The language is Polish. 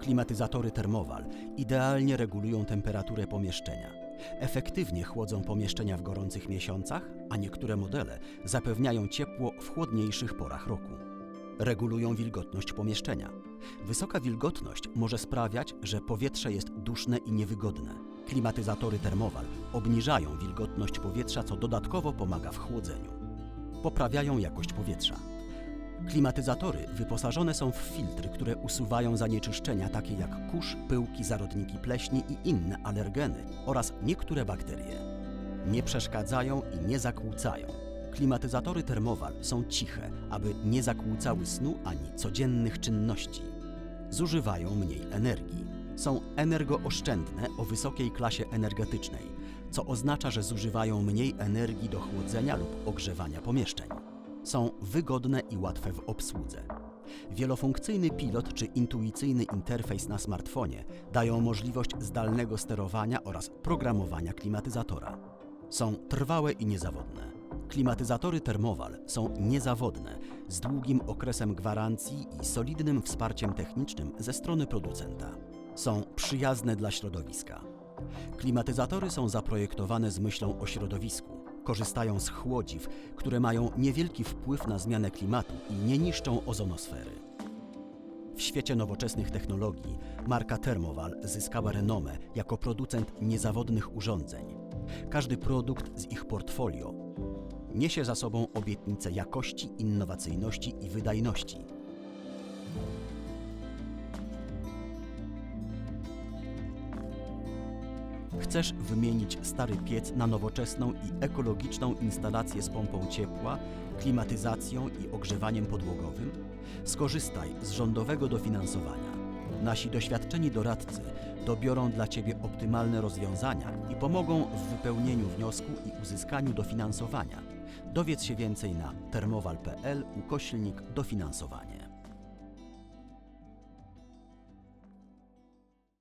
Klimatyzatory Thermowal idealnie regulują temperaturę pomieszczenia. Efektywnie chłodzą pomieszczenia w gorących miesiącach, a niektóre modele zapewniają ciepło w chłodniejszych porach roku. Regulują wilgotność pomieszczenia. Wysoka wilgotność może sprawiać, że powietrze jest duszne i niewygodne. Klimatyzatory Thermowal obniżają wilgotność powietrza, co dodatkowo pomaga w chłodzeniu. Poprawiają jakość powietrza. Klimatyzatory wyposażone są w filtry, które usuwają zanieczyszczenia takie jak kurz, pyłki, zarodniki pleśni i inne alergeny oraz niektóre bakterie. Nie przeszkadzają i nie zakłócają. Klimatyzatory Thermowal są ciche, aby nie zakłócały snu ani codziennych czynności. Zużywają mniej energii. Są energooszczędne o wysokiej klasie energetycznej, co oznacza, że zużywają mniej energii do chłodzenia lub ogrzewania pomieszczeń. Są wygodne i łatwe w obsłudze. Wielofunkcyjny pilot czy intuicyjny interfejs na smartfonie dają możliwość zdalnego sterowania oraz programowania klimatyzatora. Są trwałe i niezawodne. Klimatyzatory Thermowal są niezawodne, z długim okresem gwarancji i solidnym wsparciem technicznym ze strony producenta. Są przyjazne dla środowiska. Klimatyzatory są zaprojektowane z myślą o środowisku. Korzystają z chłodziw, które mają niewielki wpływ na zmianę klimatu i nie niszczą ozonosfery. W świecie nowoczesnych technologii marka Thermowal zyskała renomę jako producent niezawodnych urządzeń. Każdy produkt z ich portfolio niesie za sobą obietnicę jakości, innowacyjności i wydajności. Chcesz wymienić stary piec na nowoczesną i ekologiczną instalację z pompą ciepła, klimatyzacją i ogrzewaniem podłogowym? Skorzystaj z rządowego dofinansowania. Nasi doświadczeni doradcy dobiorą dla Ciebie optymalne rozwiązania i pomogą w wypełnieniu wniosku i uzyskaniu dofinansowania. Dowiedz się więcej na termowal.pl ukośnik dofinansowanie.